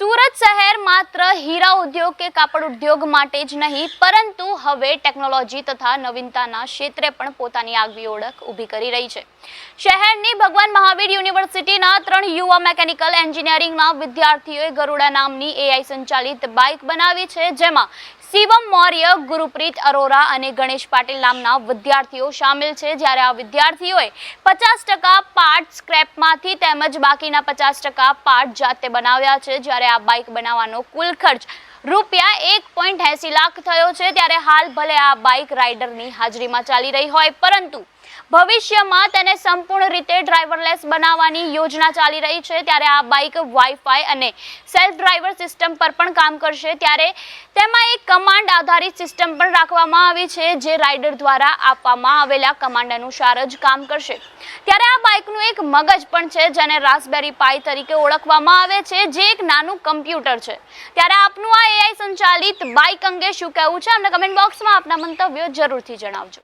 સુરત શહેર માત્ર હીરા ઉદ્યોગ કે કાપડ ઉદ્યોગ માટે જ નહીં, પરંતુ હવે ટેકનોલોજી તથા નવીનતાના ક્ષેત્રે પણ પોતાની આગવી ઓળખ ઊભી કરી રહી છે. શહેરની ભગવાન મહાવીર યુનિવર્સિટીના ત્રણ યુવા મેકેનિકલ એન્જિનિયરિંગના વિદ્યાર્થીઓએ ગરુડા નામની એઆઈ સંચાલિત બાઇક બનાવી છે, જેમાં શિવમ મૌર્ય, ગુરુપ્રીત અરોરા અને ગણેશ પાટીલ નામના વિદ્યાર્થીઓ સામેલ છે. જ્યારે આ વિદ્યાર્થીઓએ પચાસ ટકા પાર્ટ સ્ક્રેપમાંથી તેમજ બાકીના પચાસ ટકા પાર્ટ જાતે બનાવ્યા છે. જ્યારે આ બાઇક બનાવવાનો કુલ ખર્ચ રૂપિયા એક પોઈન્ટ એસી લાખ થયો છે. ત્યારે હાલ ભલે આ બાઇક રાઇડરની હાજરીમાં ચાલી રહી હોય, પરંતુ ભવિષ્યમાં તેને સંપૂર્ણ રીતે ડ્રાઈવરલેસ બનાવવાની યોજના ચાલી રહી છે. ત્યારે આ બાઇક વાઈફાઈ અને સેલ્ફ ડ્રાઈવર સિસ્ટમ પર પણ કામ કરશે. ત્યારે તેમાં એક કમાન્ડ આધારિત સિસ્ટમ પણ રાખવામાં આવી છે, જે રાઇડર દ્વારા આપવામાં આવેલા કમાન્ડ અનુસાર જ કામ કરશે. ત્યારે આ બાઇકનું એક મગજ પણ છે, જેને રાસબેરી પાઈ તરીકે ઓળખવામાં આવે છે, જે એક નાનું કમ્પ્યુટર છે. ત્યારે આપનું આ એઆઈ સંચાલિત બાઇક અંગે શું કહેવું છે? અમને કમેન્ટ બોક્સમાં આપના મંતવ્યો જરૂરથી જણાવજો.